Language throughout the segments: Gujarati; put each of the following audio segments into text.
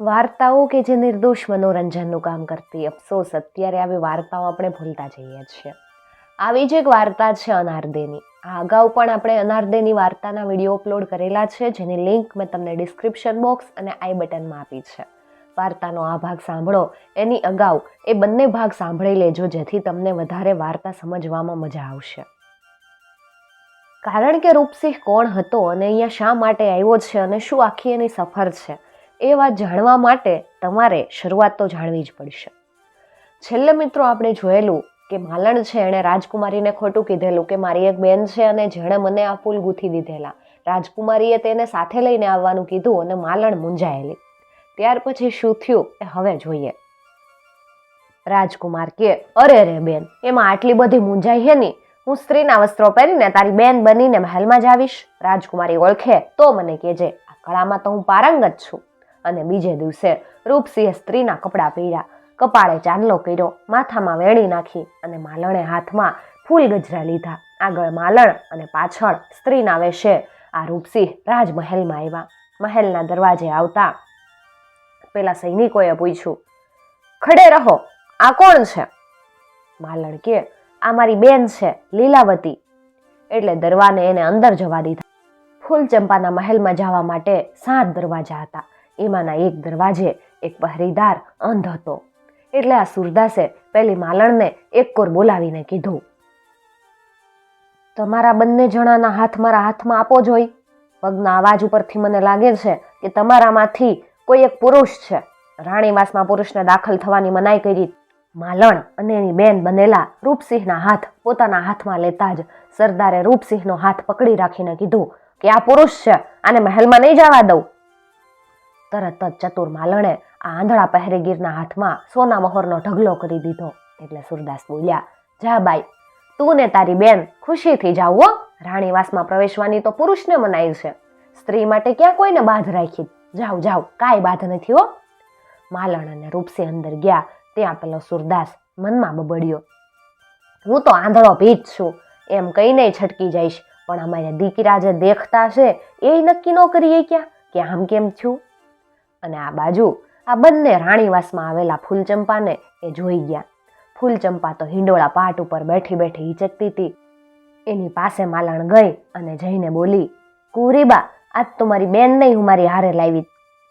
વાર્તાઓ કે જે નિર્દોષ મનોરંજનનું કામ કરતી? અફસોસ, અત્યારે આવી વાર્તાઓ આપણે ભૂલતા જઈએ છીએ. આવી જ એક વાર્તા છે અનારદેની. આ અગાઉ પણ આપણે અનારદેની વાર્તાના વીડિયો અપલોડ કરેલા છે, જેની લિંક મેં તમને ડિસ્ક્રિપ્શન બોક્સ અને આઈ બટનમાં આપી છે. વાર્તાનો આ ભાગ સાંભળો, એની અગાઉ એ બંને ભાગ સાંભળી લેજો, જેથી તમને વધારે વાર્તા સમજવામાં મજા આવશે. કારણ કે રૂપસિંહ કોણ હતો અને અહીંયા શા માટે આવ્યો છે અને શું આખી એની સફર છે? એ વાત જાણવા માટે તમારે શરૂઆત તો જાણવી જ પડશે. છેલ્લે મિત્રો આપણે જોયેલું કે માલણ છે એણે રાજકુમારીને ખોટું કીધેલું કે મારી એક બેન છે અને જેણે મને આ ફૂલ ગૂંથી દીધેલા. રાજકુમારીએ તેને સાથે લઈને આવવાનું કીધું અને માલણ મૂંઝાયેલી. ત્યાર પછી શું થયું એ હવે જોઈએ. રાજકુમાર કે, અરે રે બેન, એમાં આટલી બધી મૂંઝાઈ હે ની? હું સ્ત્રીના વસ્ત્રો પહેરીને તારી બેન બનીને મહેલમાં જ આવીશ. રાજકુમારી ઓળખે તો મને કહેજે, આ કળામાં તો હું પારંગત છું. અને બીજે દિવસે રૂપસિંહે સ્ત્રીના કપડાં પહેર્યા. કપાળે ચાંદલો કર્યો, માથામાં વેણી નાખી અને માલણે હાથમાં ફૂલ ગજરા લીધા. આગળ માલણ અને પાછળ સ્ત્રીના વેશે આ રૂપસિંહ રાજમહેલમાં આવ્યા. મહેલના દરવાજે આવતા પેલા સૈનિકોએ પૂછ્યું, ખડે રહો, આ કોણ છે? માલણ કે, આ મારી બેન છે, લીલાવતી. એટલે દરવાને એને અંદર જવા દીધા. ફૂલ ચંપાના મહેલમાં જવા માટે સાત દરવાજા હતા. એમાંના એક દરવાજે એક પહેરીદાર અંધ હતો. એટલે આ સુરદાસે પેલી માલણને એક કોર બોલાવીને કીધું, તમારા બંને જણાના હાથ મારા હાથમાં આપો જોઈ. પગના અવાજ ઉપરથી મને લાગે છે કે તમારામાંથી કોઈ એક પુરુષ છે. રાણીવાસમાં પુરુષને દાખલ થવાની મનાઈ કરી માલણ અને એની બેન બનેલા રૂપસિંહના હાથ પોતાના હાથમાં લેતા જ સરદારે રૂપસિંહનો હાથ પકડી રાખીને કીધું કે આ પુરુષ છે, આને મહેલમાં નહીં જવા દઉં. તરત જ ચતુર માલણે આ આંધળા પહેરેગીરના હાથમાં સોના મહોરનો ઢગલો કરી દીધો. એટલે સુરદાસ બોલ્યા, જા બાઈ, તું ને તારી બેન ખુશીથી જાવ હો. રાણીવાસમાં પ્રવેશવાની તો પુરુષને મનાઈ છે. સ્ત્રી માટે ક્યાં કોઈને બાધ રાખી? જાવ જાવ કાંઈ બાધ નથી હો. માલણ અને રૂપસી અંદર ગયા, ત્યાં પેલો સુરદાસ મનમાં બબડ્યો, હું તો આંધળો ભીત છું, એમ કહીને છટકી જઈશ. પણ અમારે દીકરા જે દેખતા છે એ નક્કી ન કરીએ ક્યાં? કે આમ કેમ થયું? અને આ બાજુ આ બંને રાણીવાસમાં આવેલા ફૂલચંપાને એ જોઈ ગયા. ફૂલચંપા તો હિંડોળા પાટ ઉપર બેઠી બેઠી હિચકતી હતી. એની પાસે માલણ ગઈ અને જઈને બોલી, કુરીબા, આજ તો મારી બેન નહીં હું મારી હારે લાવી.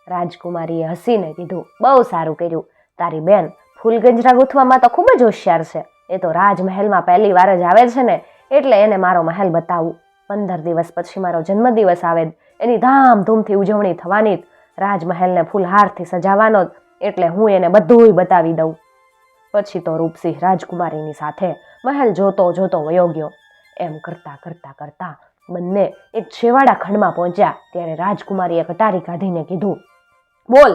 રાજકુમારીએ હસીને કીધું, બહુ સારું કર્યું. તારી બેન ફૂલ ગંજરા ગૂંથવામાં તો ખૂબ જ હોશિયાર છે. એ તો રાજમહેલમાં પહેલી વાર જ આવે છે ને, એટલે એને મારો મહેલ બતાવું. પંદર દિવસ પછી મારો જન્મદિવસ આવે. એની ધામધૂમથી ઉજવણી થવાની જ રાજમહેલને ફૂલહારથી સજાવવાનો જ, એટલે હું એને બધુંય બતાવી દઉં. પછી તો રૂપસિંહ રાજકુમારીની સાથે મહેલ જોતો જોતો વયો ગયો. એમ કરતા કરતા કરતા બંને એક છેવાડા ખંડમાં પહોંચ્યા, ત્યારે રાજકુમારીએ કટારી કાઢીને કીધું, બોલ,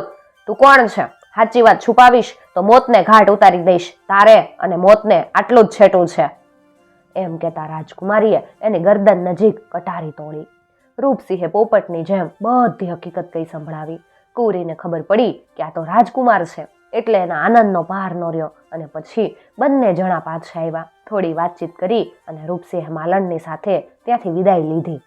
તું કોણ છે? સાચી વાત છુપાવીશ તો મોતને ઘાટ ઉતારી દઈશ. તારે અને મોતને આટલું જ છેટું છે. એમ કહેતા રાજકુમારીએ એની ગરદન નજીક કટારી તોડી. રૂપસિંહે પોપટની જેમ બધી હકીકત કઈ સંભળાવી. કુરીને ખબર પડી કે આ તો રાજકુમાર છે, એટલે એના આનંદનો ભાર ન રહ્યો અને પછી બંને જણા પાછા આવ્યા. થોડી વાતચીત કરી અને રૂપસિંહ માલણની સાથે ત્યાંથી વિદાય લીધી.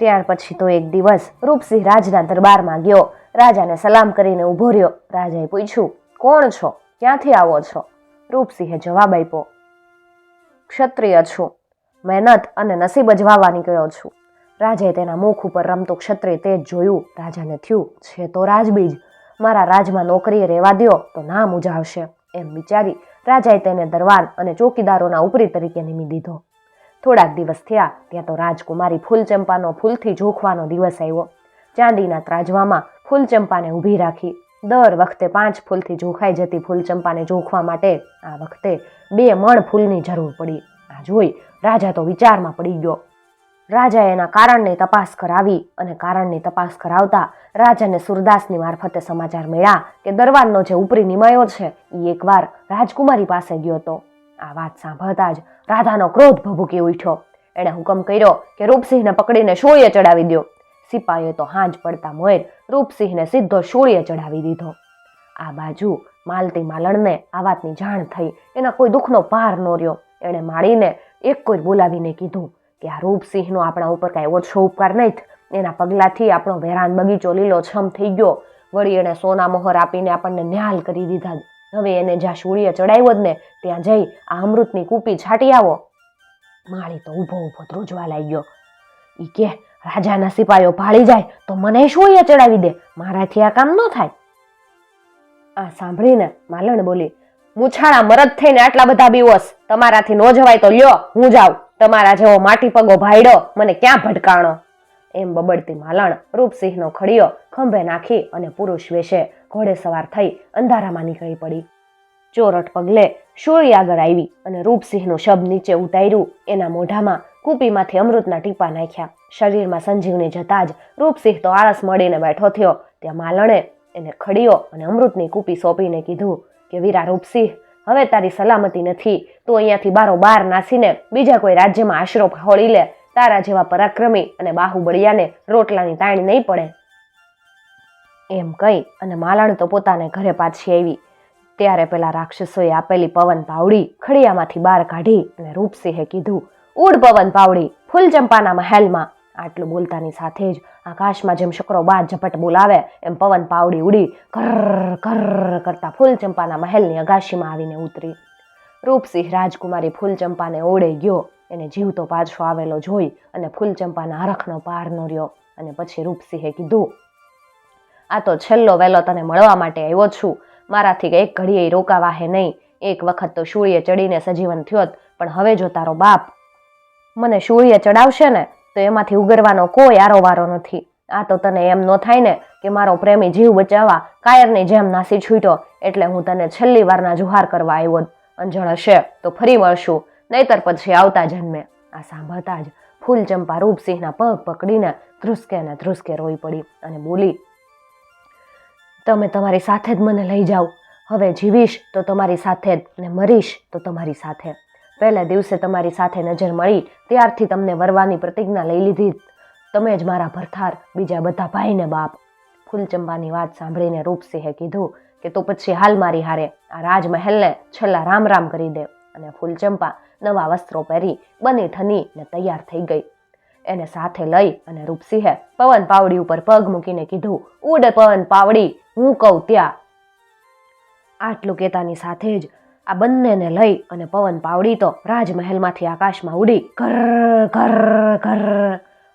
ત્યાર પછી તો એક દિવસ રૂપસિંહ રાજના દરબારમાં ગયો. રાજાને સલામ કરીને ઊભો રહ્યો. રાજાએ પૂછ્યું, કોણ છો? ક્યાંથી આવો છો? રૂપસિંહે જવાબ આપ્યો, ક્ષત્રિય છું. મહેનત અને નસીબ અજવાવા નીકળ્યો છું. રાજાએ તેના મુખ ઉપર રમતું ક્ષત્રિય તે જોયું, રાજાને થયું, છે તો રાજબીજ. મારા રાજમાં નોકરીએ રહેવા દ્યો, તો નામ ઉજાવશે. એમ વિચારી રાજાએ તેને દરબાર અને ચોકીદારોના ઉપરી તરીકે નિમી દીધો. થોડાક દિવસ થયા, ત્યાં તો રાજકુમારી ફૂલચંપાનો ફૂલથી જોખવાનો દિવસ આવ્યો. ચાંદીના ત્રાજવામાં ફૂલચંપાને ઊભી રાખી. દર વખતે પાંચ ફૂલથી જોખાઈ જતી ફૂલચંપાને જોખવા માટે આ વખતે બે મણ ફૂલની જરૂર પડી. જોઈ રાજા તો વિચારમાં પડી ગયો. રાજાએ એના કારણની તપાસ કરાવી અને કારણની તપાસ કરાવતા રાજાને સુરદાસની મારફતે સમાચાર મળ્યા કે દરબારનો જે ઉપરી નિમાયો છે એ એકવાર રાજકુમારી પાસે ગયો હતો. આ વાત સાંભળતા જ રાધાનો ક્રોધ ભભૂકી ઉઠ્યો. એણે હુકમ કર્યો કે રૂપસિંહને પકડીને શોળીએ ચડાવી દો સિપાહીએ તો હાંજ પડતા મોર રૂપસિંહને સીધો શોળીએ ચડાવી દીધો. આ બાજુ માલતી માલણને આ વાતની જાણ થઈ. એના કોઈ દુઃખનો પાર ન રહ્યો. એણે માળીને એક કોઈ બોલાવીને કીધું કે આ રૂપસિંહનો આપણા ઉપર કાંઈ ઓછો ઉપકાર નહીં એના પગલાંથી આપણો વેરાન બગીચો લીલો છમ થઈ ગયો. વળી એણે સોના મોહર આપીને આપણને ન્યાલ કરી દીધા. હવે એને જ્યાં શૂળીએ ચડાવ્યો જ ને, ત્યાં જઈ આ અમૃતની કૂપી છાંટી આવો. માળી તો ઊભો ઊભો ધ્રુજવા લાગ્યો. ઈ કે, રાજાના સિપાઈઓ ભાળી જાય તો મને શૂળીએ ચડાવી દે. મારાથી આ કામ ન થાય. આ સાંભળીને માલણ બોલી મુછાળા મરદ થઈને આટલા બધા દિવસ તમારાથી નો જવાય તો લ્યો, હું જાઉં. તમારા જેવો માટી પગો ભાઈડો, મને ક્યાં ભટકાણો એમ બબડતી માલણ રૂપસિંહનો ખડીયો ખંભે નાખી અને પુરુષ વેશે ઘોડે સવાર થઈ અંધારામાં નીકળી પડી. ચોરઠ પગલે શોળી આગળ આવી અને રૂપસિંહનું શબ નીચે ઉતાર્યું. એના મોઢામાં કૂપીમાંથી અમૃતના ટીપા નાખ્યા. શરીરમાં સંજીવની જતા જ રૂપસિંહ તો આળસ મળીને બેઠો થયો. ત્યાં માલણે એને ખડીયો અને અમૃતની કૂપી સોંપીને કીધું કે વીરા રૂપસિંહ હવે તારી સલામતી નથી. તું અહીંયાથી બારો બાર નાસીને બીજા કોઈ રાજ્યમાં આશરો હોળી લે. તારા જેવા પરાક્રમી અને બાહુબળિયાને રોટલાની તાણી નહીં પડે. એમ કહી અને માલણ તો પોતાને ઘરે પાછી આવી. ત્યારે પેલા રાક્ષસોએ આપેલી પવન પાવડી ખડિયામાંથી બહાર કાઢી અને રૂપસિંહે કીધું, ઉડ પવન પાવડી, ફૂલચંપાના મહેલમાં. આટલું બોલતાની સાથે જ આકાશમાં જેમ શકરો બાદ ઝપટ બોલાવે, એમ પવન પાવડી ઉડી કર કર કરતા ફૂલચંપાના મહેલની અગાશીમાં આવીને ઉતરી. રૂપસિંહ રાજકુમારી ફૂલચંપાને ઓળે ગયો, એને જીવતો પાછો આવેલો જોઈ અને ફૂલચંપાના હરખનો પાર નોર્યો અને પછી રૂપસિંહે કીધું, આ તો છેલ્લો વહેલો તને મળવા માટે આવ્યો છું. મારાથી એક ઘડીએ રોકાવા હે નહીં. એક વખત તો શૂળીએ ચડીને સજીવન થયો પણ હવે જો તારો બાપ મને શૂળીએ ચડાવશે ને તો એમાંથી ઉગરવાનો કોઈ આરોવારો નથી. આ તો તને એમ ન થાય ને કે મારો પ્રેમી જીવ બચાવવા કાયરની જેમ નાસી છૂટ્યો એટલે હું તને છેલ્લી વારના જુહાર કરવા આવ્યો. અંજળ હશે તો ફરી મળશું, નહીતર પછી આવતા જન્મે. આ સાંભળતા જ ફૂલચંપા રૂપસિંહના પગ પકડીને ધ્રુસકે ને ધ્રુસકે રોઈ પડી અને બોલી, તમે તમારી સાથે જ મને લઈ જાઓ. હવે જીવીશ તો તમારી સાથે જ ને મરીશ તો તમારી સાથે. પહેલા દિવસે તમારી સાથે નજર મળી, ત્યારથી તમને વરવાની પ્રતિજ્ઞા લઈ લીધી. તમે જ મારા ભરથાર, બીજા બધા ભાઈ ને બાપ. ફૂલચંબાની વાત સાંભળીને રૂપસિંહે કીધું કે તો પછી હાલ મારી હારે આ રાજમહેલને છેલ્લા રામ રામ કરી દે અને ફૂલચંપા નવા વસ્ત્રો પહેરી બની ઠની ને તૈયાર થઈ ગઈ. એને સાથે લઈ અને રૂપસિંહે પવન પાવડી ઉપર પગ મૂકીને કીધું, ઉડ પવન પાવડી, હું કહું ત્યાં. આટલું કહેતાની સાથે જ આ બંનેને લઈ અને પવન પાવડી તો રાજમહેલમાંથી આકાશમાં ઉડી ઘર ઘર ઘર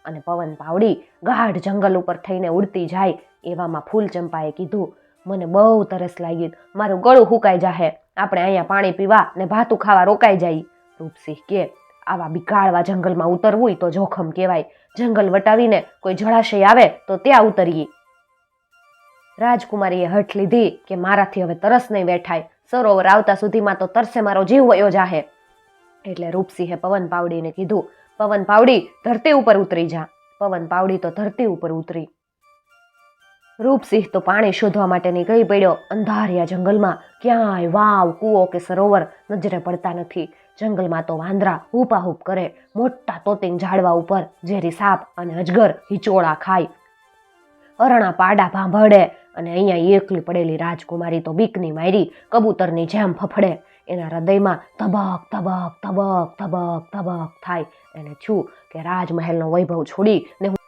અને પવન પાવડી ગાઢ જંગલ ઉપર થઈને ઉડતી જાય એવામાં ફૂલ ચંપાએ કીધું, મને બહુ તરસ લાગી મારું ગળું હુકાઈ જાહે. આપણે અહીંયા પાણી પીવા ને ભાતું ખાવા રોકાઈ જાય. રૂપસિંહ કે, આવા બિકાળવા જંગલમાં ઉતરવું તો જોખમ કહેવાય. જંગલ વટાવીને કોઈ જળાશય આવે તો ત્યાં ઉતરીએ. રાજકુમારીએ હઠ લીધી કે મારાથી હવે તરસ નહીં વેઠાય. સરોવર આવતા સુધીમાં તો તરસે મારો જીવ વયો જાહે. એટલે રૂપસિંહે પવન પાવડીને કીધું, પવન પાવડી, ધરતી ઉપર ઉતરી જા. પવન પાવડી તો ધરતી ઉપર ઉતરી. રૂપસિંહ તો પાણી શોધવા માટે નીકળી પડ્યો. અંધારિયા જંગલમાં ક્યાંય વાવ, કૂવો કે સરોવર નજરે પડતા નથી. જંગલમાં તો વાંદરા હૂપાહૂપ કરે. મોટા તોતિંગ ઝાડવા ઉપર ઝેરી સાપ અને અજગર હિચોળા ખાય. અરણા પાડા ભાંભળે અને અહીંયા એકલી પડેલી રાજકુમારી તો બીકની મારી, કબૂતરની જેમ ફફડે. એના હૃદયમાં તબક તબક તબક તબક ધબક થાય. એને છું કે રાજમહેલનો વૈભવ છોડી ને હું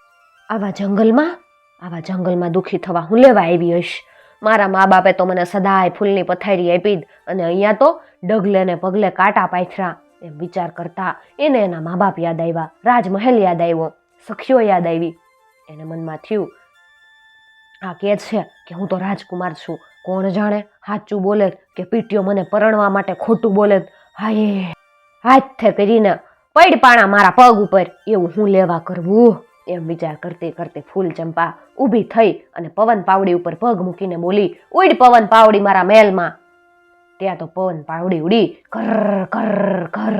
આવા જંગલમાં આવા જંગલમાં દુઃખી થવા હું લેવા આવી હશ મારા મા બાપે તો મને સદાય ફૂલની પથારી આપી જ અને અહીંયા તો ડગલે ને પગલે કાંટા પાથરા. એમ વિચાર કરતા એને એના મા બાપ યાદ આવ્યા, રાજમહેલ યાદ આવ્યો, સખીઓ યાદ આવી. એને મનમાં થયું આ કે છે કે હું તો રાજકુમાર છું. કોણ જાણે? સાચું બોલે કે પીટીઓ મને પરણવા માટે ખોટું બોલે. હાય, હાથે કરીને પડપાણા મારા પગ ઉપર એવું હું લેવા કરવું? એમ વિચાર કરતી કરતી ફૂલ ચંપા ઊભી થઈ અને પવન પાવડી ઉપર પગ મૂકીને બોલી, ઉડ પવન પાવડી મારા મહેલમાં ત્યાં તો પવન પાવડી ઉડી કર કર કર.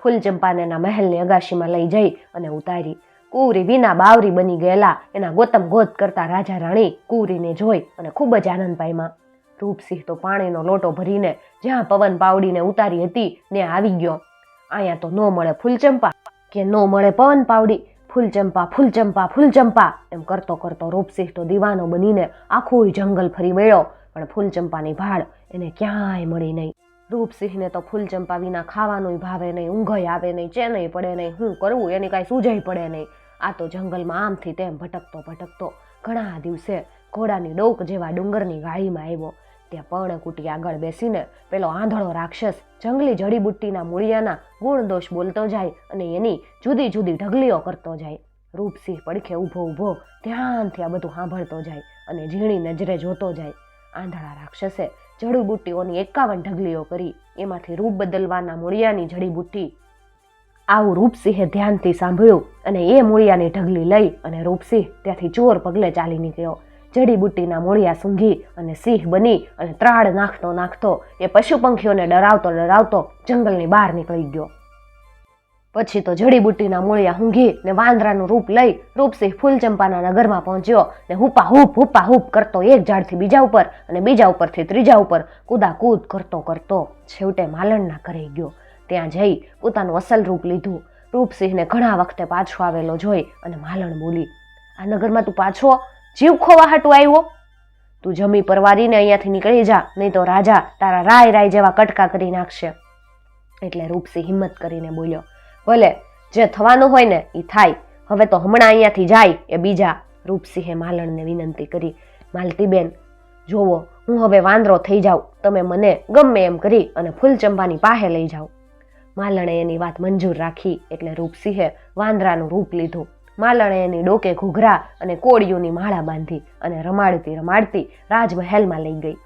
ફૂલ ચંપાને એના મહેલની અગાશીમાં લઈ જઈ અને ઉતારી. કુંવરી વિના બાવરી બની ગયેલા. એના ગોતમ ગોત કરતા રાજા રાણી કુંવરીને જોઈ અને ખૂબ જ આનંદ પામ્યા. રૂપસિંહ તો પાણીનો લોટો ભરીને જ્યાં પવન પાવડીને ઉતારી હતી ને આવી ગયો. અહીંયા તો ન મળે ફૂલચંપા. કે ન મળે પવન પાવડી? ફૂલચંપા ફૂલચંપા ફૂલચંપા. એમ કરતો કરતો રૂપસિંહ તો દીવાનો બનીને આખું જંગલ ફરી વળ્યો. પણ ફૂલચંપાની ભાળ એને ક્યાંય મળી નહીં. રૂપસિંહને તો ફૂલચંપા વિના ખાવાનું ભાવે નહીં, ઊંઘય આવે નહીં, ચેનય પડે નહીં. હું કરવું એની કાંઈ સૂઝાઈ પડે નહીં. આ તો જંગલમાં આમથી તેમ ભટકતો ભટકતો ઘણા દિવસે ઘોડાની ડોક જેવા ડુંગરની ગાળીમાં આવ્યો. ત્યાં પર્ણકુટી આગળ બેસીને પેલો આંધળો રાક્ષસ જંગલી જડીબુટ્ટીના મૂળિયાના ગુણ દોષ બોલતો જાય અને એની જુદી જુદી ઢગલીઓ કરતો જાય. રૂપસિંહ પડખે ઊભો ઊભો ધ્યાનથી આ બધું સાંભળતો જાય અને ઝીણી નજરે જોતો જાય. આંધળા રાક્ષસે જડીબુટ્ટીઓની એકાવન ઢગલીઓ કરી, એમાંથી રૂપ બદલવાના મૂળિયાની જડીબુટ્ટી આવું રૂપસિંહે ધ્યાનથી સાંભળ્યું અને એ મૂળિયાની ઢગલી લઈ અને રૂપસિંહ ત્યાંથી ચોર પગલે ચાલી નીકળ્યો. જડીબુટ્ટીના મૂળિયા સૂંઘી અને સિંહ બની અને ત્રાડ નાખતો નાખતો એ પશુ પંખીઓને ડરાવતો ડરાવતો જંગલની બહાર નીકળી ગયો. પછી તો જડીબુટ્ટીના મૂળિયા ઊંઘી ને વાંદરાનું રૂપ લઈ રૂપસિંહ ફૂલચંપાના નગરમાં પહોંચ્યો ને હુપા હુપ હુપા હુપ કરતો એક ઝાડથી બીજા ઉપર અને બીજા ઉપરથી ત્રીજા ઉપર કૂદાકૂદ કરતો કરતો છેવટે માલણના ઘરે ગયો. ત્યાં જઈ પોતાનું અસલ રૂપ લીધું. રૂપસિંહને ઘણા વખતે પાછો આવેલો જોઈ અને માલણ બોલી, આ નગરમાં તું પાછો? જીવ ખોવા હાટું આવ્યો? તું જમી પરવારીને અહીંયાથી નીકળી જા, નહીં તો રાજા તારા રાય રાય જેવા કટકા કરી નાખશે. એટલે રૂપસિંહ હિંમત કરીને બોલ્યો, ભલે, જે થવાનું હોય ને એ થાય. હવે તો હમણાં અહીંયાથી જાય એ બીજા. રૂપસિંહે માલણને વિનંતી કરી, માલતીબેન, જોવો, હું હવે વાંદરો થઈ જાઉં. તમે મને ગમે એમ કરી અને ફૂલચંબાની પાસે લઈ જાઓ. માલણે એની વાત મંજૂર રાખી એટલે રૂપસિંહે વાંદરાનું રૂપ લીધું. માલણે એની ડોકે ઘૂઘરા અને કોળિયુંની માળા બાંધી અને રમાડતી રમાડતી રાજમહેલમાં લઈ ગઈ.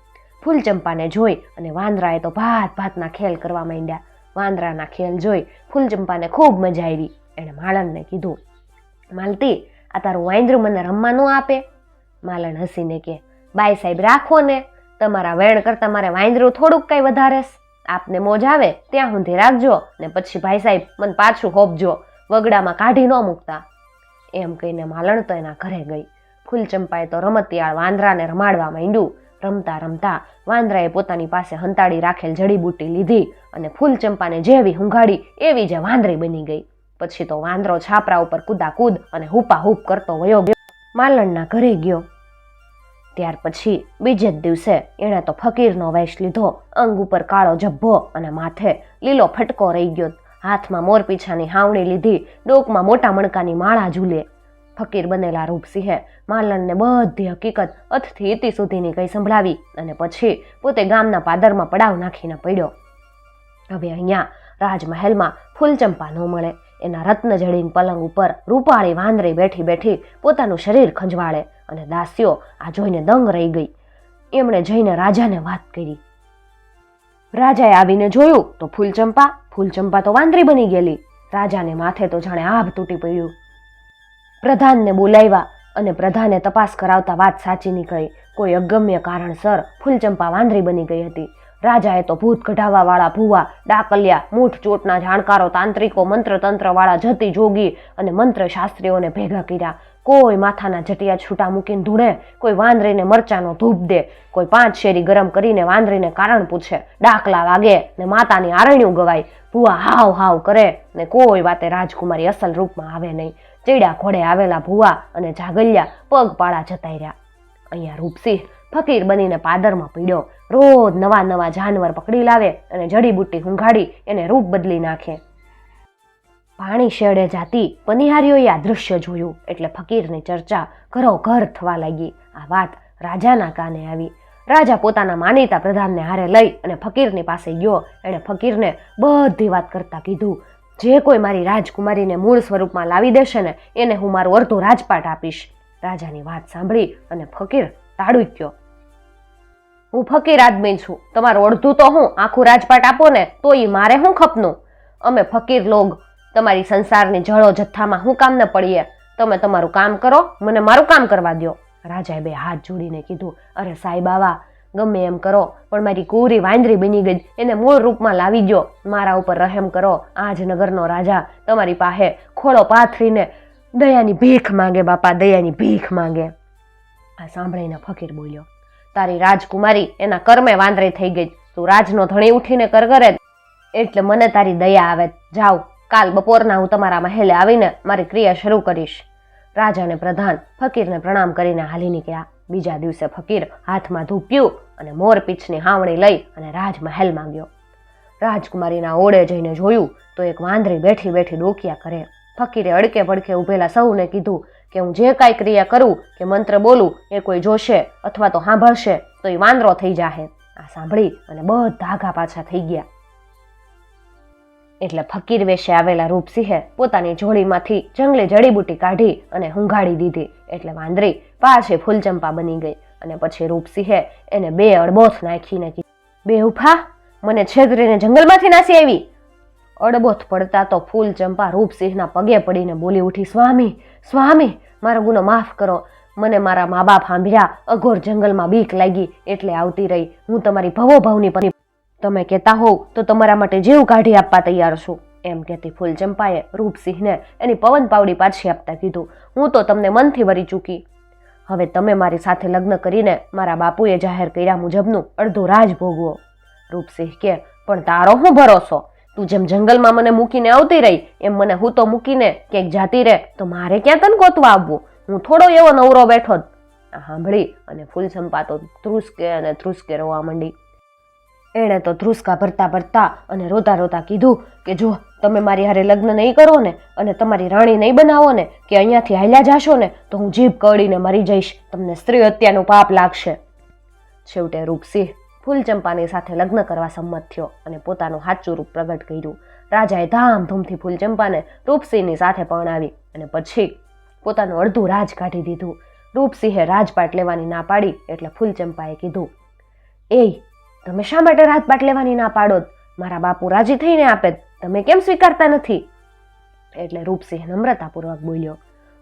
ફૂલચંપાને જોઈ અને વાંદરાએ તો ભાત ભાતના ખેલ કરવા માંડ્યા. વાંદરાના ખેલ જોઈ ફૂલચંપાને ખૂબ મજા આવી. એણે માલણને કીધું, માલતી, આ તારું વાંદરું મને રમવા ન આપે? માલણ હસીને કે, બાઈ સાહેબ, રાખો ને. તમારા વેણ કરતાં મારે વાંદરું થોડુંક કંઈ વધારે છે. આપને મોજ આવે, ત્યાં સુધી રાખજો ને પછી ભાઈ સાહેબ, મને પાછું હોપજો, વગડામાં કાઢી ન મૂકતા. એમ કહીને માલણ તો એના ઘરે ગઈ. ફૂલચંપાએ તો રમતિયાળ વાંદરાને રમાડવા માંડ્યું. રમતા રમતા વાંદરાએ પોતાની પાસે હંતાડી રાખેલ જડીબુટ્ટી લીધી અને ફૂલચંપાને જેવી હુંઘાડી એવી જે વાંદરી બની ગઈ. પછી તો વાંદરો છાપરા ઉપર કૂદાકૂદ અને હુપા હૂપ કરતો વયો ગયો. માલણના ઘરે ગયો. ત્યાર પછી બીજે જ દિવસે એણે તો ફકીરનો વેશ લીધો, અંગ ઉપર કાળો જબ્બો અને માથે લીલો ફટકો રહી ગયો. હાથમાં મોરપીછાની હાવણી લીધી, ડોકમાં મોટા મણકાની માળા ઝૂલે. ફકીર બનેલા રૂપસિંહે માલણને બધી હકીકત અથથી ઇતિ સુધીની કંઈ સંભળાવી અને પછી પોતે ગામના પાદરમાં પડાવ નાખીને પડ્યો. હવે અહીંયા રાજમહેલમાં ફૂલચંપા ન મળે. એના રત્ન જડીન પલંગ ઉપર રૂપાળી વાંદરી બેઠી બેઠી પોતાનું શરીર ખંજવાળે. અને દાસીઓ આ જોઈને દંગ રહી ગઈ. એમણે જઈને રાજાને વાત કરી. રાજાએ આવીને જોયું તો ફૂલચંપા ફૂલચંપા તો વાંદરી બની ગયેલી. રાજાને માથે તો જાણે આભ તૂટી પડ્યું. પ્રધાનને બોલાવ્યા અને પ્રધાને તપાસ કરાવતા વાત સાચી નીકળી. કોઈ અગમ્ય કારણસર ફૂલચંપા વાંદરી બની ગઈ હતી. રાજાએ તો ભૂત કઢાવવાવાળા ભૂવા, ડાકલિયા મૂઠ ચોટના જાણકારો, તાંત્રિકો મંત્ર તંત્ર વાળા જતી જોગી અને મંત્ર શાસ્ત્રીઓને ભેગા કર્યા. કોઈ માથાના જટિયા છૂટા મૂકીને ધૂણે, કોઈ વાંદરીને મરચાનો ધૂપ દે, કોઈ પાંચ શેરી ગરમ કરીને વાંદરીને કારણ પૂછે, ડાકલા વાગે ને માતાની આરણ્યું ગવાય, ભૂવા હાવ હાવ કરે ને કોઈ વાતે રાજકુમારી અસલ રૂપમાં આવે નહીં. ચેડા ઘોડે આવેલા ભૂવા અને જાગલિયા પગપાળા જતાઈ રહ્યા. અહીંયા રૂપસિંહ ફકીર બનીને પાદરમાં પીડ્યો. રોજ નવા નવા જાનવર પકડી લાવે અને જડીબુટ્ટી હુંઘાડી એને રૂપ બદલી નાખે. પાણી શેડે જાતી પનિહારીઓએ આ દૃશ્ય જોયું એટલે ફકીરની ચર્ચા ઘરો ઘર થવા લાગી. આ વાત રાજાના કાને આવી. રાજા પોતાના માનીતા પ્રધાનને હારે લઈ અને ફકીરની પાસે ગયો. એણે ફકીરને બધી વાત કરતા કીધું, જે કોઈ મારી રાજકુમારીને મૂળ સ્વરૂપમાં લાવી દેશે ને, એને હું મારું અડધું રાજપાટ આપીશ. રાજાની વાત સાંભળી અને ફકીર તાડુક્યો હું ફકીર આદમી છું. તમારું અડધું તો હું, આખું રાજપાટ આપો ને, તો એ મારે શું ખપનું? અમે ફકીર લોગ, તમારી સંસારની જળો જથ્થામાં હું કામ ન પડીએ. તમે તમારું કામ કરો, મને મારું કામ કરવા દ્યો. રાજાએ બે હાથ જોડીને કીધું, અરે સાહેબ આવા ગમે એમ કરો, પણ મારી કુરી વાંદરી બની ગઈ, એને મૂળ રૂપમાં લાવી દો મારા ઉપર રહેમ કરો આજ નગરનો રાજા, તમારી પાસે ખોળો પાથરીને દયાની ભીખ માંગે બાપા, દયાની ભીખ માંગે. આ સાંભળીને ફકીર બોલ્યો, તારી રાજકુમારી એના કર્મે વાંદરે થઈ ગઈ. તું રાજનો ધણી ઉઠીને કર કરે એટલે મને તારી દયા આવે. જાવ, કાલ બપોરના હું તમારા મહેલે આવીને મારી ક્રિયા શરૂ કરીશ. રાજાને પ્રધાન ફકીરને પ્રણામ કરીને હાલી નીકળ્યા. બીજા દિવસે ફકીર હાથમાં ધૂપ્યું અને મોરપીંછની હાવણી લઈ અને રાજમહેલ માંગ્યો. રાજકુમારીના ઓળે જઈને જોયું તો એક વાંદરી બેઠી બેઠી ડોકિયા કરે. ફકીરે અડકે પડકે ઊભેલા સૌને કીધું કે હું જે કાંઈ ક્રિયા કરું, કે મંત્ર બોલું, એ કોઈ જોશે અથવા તો સાંભળશે, તો એ વાંદરો થઈ જાહે. આ સાંભળી અને બધા ઘા પાછા થઈ ગયા. એટલે ફકીર વેશે આવેલા રૂપસિંહે પોતાની જોડીમાંથી જંગલી જડીબુટી કાઢી અને હુંઘાડી દીધી. એટલે વાંદરી પાછી ફૂલચંપા બની ગઈ અને પછી રૂપસિંહે એને બે અડબોથ નાખીને બે ઉફા મને છેતરીને જંગલમાંથી નાસી આવી. અડબોથ પડતા તો ફૂલ ચંપા રૂપસિંહના પગે પડીને બોલી ઉઠી, સ્વામી સ્વામી, મારો ગુનો માફ કરો. મને મારા મા બાપ સાંભળ્યા, અઘોર જંગલમાં બીક લાગી એટલે આવતી રહી. હું તમારી ભવો ભવની પરી તમે કહેતા હોવ તો તમારા માટે જીવ કાઢી આપવા તૈયાર છું. એમ કહેતી ફૂલ ચંપાએ રૂપસિંહને એની પવન પાવડી પાછી આપતા કીધું. હું તો તમને મનથી વરી ચૂકી. હવે તમે મારી સાથે લગ્ન કરીને મારા બાપુએ જાહેર કર્યા મુજબનું અડધું રાજ ભોગવો. રૂપસિંહ કે, પણ તારો હું ભરોસો? તું જેમ જંગલમાં મને મૂકીને આવતી રહી, એમ મને હું તો મૂકીને ક્યાંક જાતી રહે, તો મારે ક્યાં તને ગોતવા આવવું? હું થોડો એવો નવરો બેઠો સાંભળી અને ફૂલ તો ધ્રુસકે અને ધ્રુસકે રોવા માંડી. એણે તો ધ્રુસકા ભરતા ભરતા અને રોતા રોતા કીધું કે જો તમે મારી હારે લગ્ન નહીં કરો ને અને તમારી રાણી નહીં બનાવો ને, કે અહીંયાથી હાલ્યા જાશો ને, તો હું જીભ કડીને મરી જઈશ. તમને સ્ત્રી હત્યાનું પાપ લાગશે. છેવટે રૂપસિંહ ફૂલચંપાની સાથે લગ્ન કરવા સંમત થયો અને પોતાનું સાચું રૂપ પ્રગટ કર્યું. રાજાએ ધામધૂમથી ફૂલચંપાને રૂપસિંહની સાથે પરણાવી અને પછી પોતાનું અડધું રાજ કાઢી દીધું. રૂપસિંહે રાજપાટ લેવાની ના પાડી એટલે ફૂલચંપાએ કીધું એ તમે શા માટે રાજપાટ લેવાની ના પાડો? મારા બાપુ રાજી થઈને આપે, તમે કેમ સ્વીકારતા નથી? એટલે રૂપસિંહ નમ્રતાપૂર્વક બોલ્યો,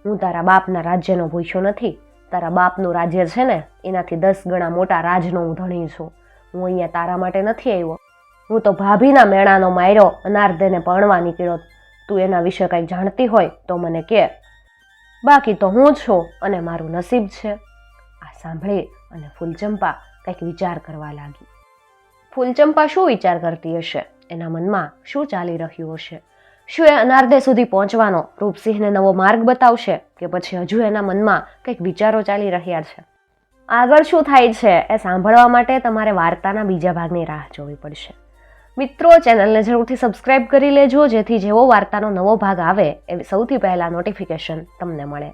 હું તારા બાપના રાજ્યનો ભૂખ્યો નથી. તારા બાપનું રાજ્ય છે ને, એનાથી દસ ગણા મોટા રાજનો હું ધણી છું. હું અહીંયા તારા માટે નથી આવ્યો. હું તો ભાભીના મેણાનો માર્યો અનારદેને પરણવા નીકળ્યો. તું એના વિશે કંઈક જાણતી હોય તો મને કે. બાકી તો હું છું અને મારું નસીબ છે. આ સાંભળી અને ફૂલચંપા કંઈક વિચાર કરવા લાગી. ફૂલચંપા શું વિચાર કરતી હશે? એના મનમાં શું ચાલી રહ્યું હશે? શું એ અનારદે સુધી પહોંચવાનો રૂપસિંહને નવો માર્ગ બતાવશે કે પછી હજુ એના મનમાં કંઈક વિચારો ચાલી રહ્યા છે? આગળ શું થાય છે એ સાંભળવા માટે તમારે વાર્તાના બીજા ભાગની રાહ જોવી પડશે. મિત્રો, ચેનલને જરૂરથી સબસ્ક્રાઇબ કરી લેજો, જેથી જેવો વાર્તાનો નવો ભાગ આવે, એ સૌથી પહેલાં નોટિફિકેશન તમને મળે.